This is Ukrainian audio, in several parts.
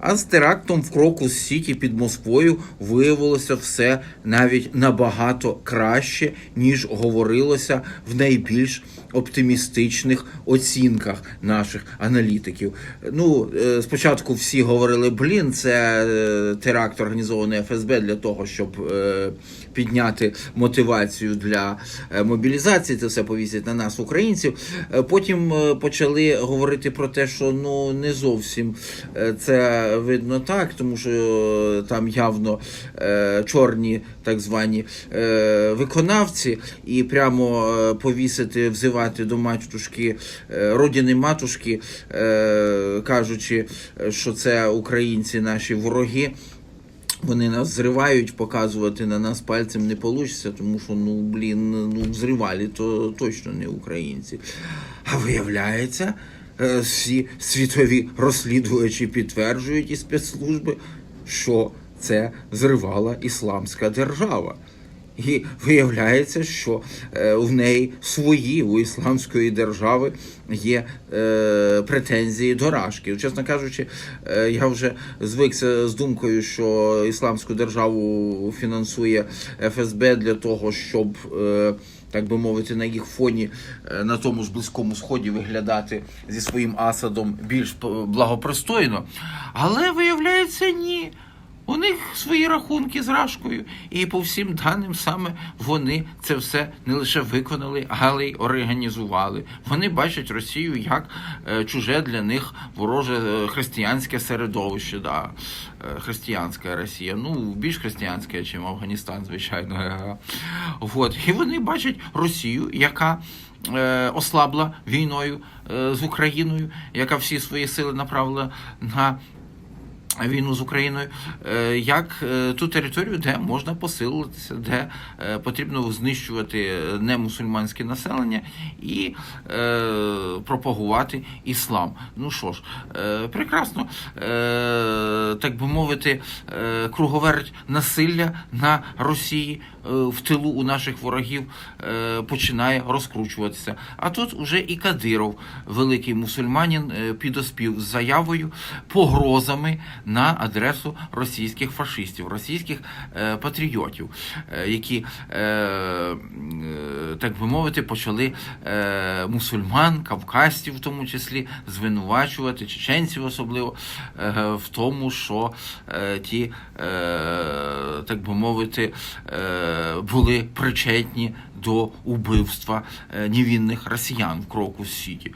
А з терактом в Крокус Сіті під Москвою виявилося все навіть набагато краще, ніж говорилося в найбільш оптимістичних оцінках наших аналітиків. Ну, е, спочатку всі говорили: блін, це е, теракт організований ФСБ для того, щоб е, підняти мотивацію для мобілізації. Це все повісять на нас, українців. Потім почали говорити про те, що ну не зовсім це видно так, тому що е, там явно е, чорні так звані е, виконавці, і прямо е, повісити, взивати до матушки, е, родини матушки, е, кажучи, що це українці наші вороги. Вони нас зривають, показувати на нас пальцем не вийде, тому що ну блін, ну зривали, то точно не українці. А виявляється, всі світові розслідувачі підтверджують і спецслужби, що це зривала ісламська держава. І виявляється, що е, в неї свої у ісламської держави є е, претензії до Рашки. Чесно кажучи, е, я вже звикся з думкою, що ісламську державу фінансує ФСБ для того, щоб. Так би мовити, на їх фоні на тому ж близькому сході виглядати зі своїм Асадом більш благопристойно. Але виявляється, ні. У них свої рахунки з Рашкою, і по всім даним саме вони це все не лише виконали, але й організували. Вони бачать Росію як е, чуже для них вороже е, християнське середовище. Да. Е, Християнська Росія, ну більш християнська, ніж Афганістан, звичайно. От. І вони бачать Росію, яка ослабла війною з Україною, яка всі свої сили направила на війну з Україною, е, як е, ту територію, де можна посилитися, де е, потрібно знищувати немусульманське населення і пропагувати іслам. Ну що ж, прекрасно, так би мовити, круговерть насилля на Росії в тилу у наших ворогів починає розкручуватися. А тут уже і Кадиров, великий мусульманин, е, підоспів з заявою, погрозами на адресу російських фашистів, російських е, патріотів, е, які, е, так би мовити, почали мусульман, кавказців в тому числі звинувачувати, чеченців особливо, в тому, що ті, так би мовити, були причетні до убивства невинних росіян в Крокус Сіті.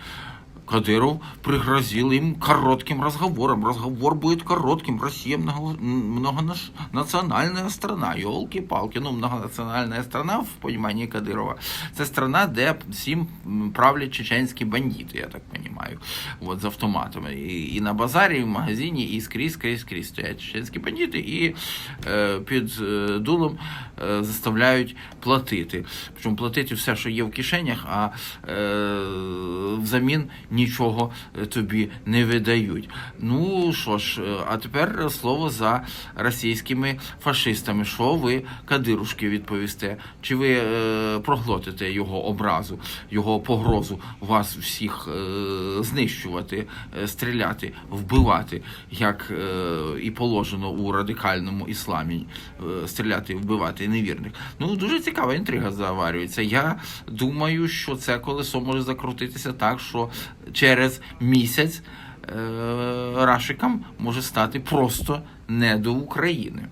Кадыров пригрозил им коротким разговором. Разговор будет коротким. Россия много- многонациональная страна. Елки-палки. Ну, многонациональная страна, в понимании Кадырова, це страна, де всім правлять чеченські бандити, я так розумію. От, з автоматами. І, і на базарі, і в магазині, і скрізь, скрізь, скрізь стоять чеченські бандити і е, під е, дулом е, заставляють платити. Причому платити все, що є в кишенях, а е, взамін нічого е, тобі не видають. Ну що ж, е, а тепер слово за російськими фашистами. Що ви, кадирушки, відповісте? Чи ви е, проглотите його образу, його погрозу вас всіх е, знищувати, е, стріляти, вбивати, як е, і положено у радикальному ісламі, е, стріляти вбивати невірних? Ну дуже цікава інтрига заварюється. Я думаю, що це колесо може закрутитися так, що через місяць е, Рашикам може стати просто не до України.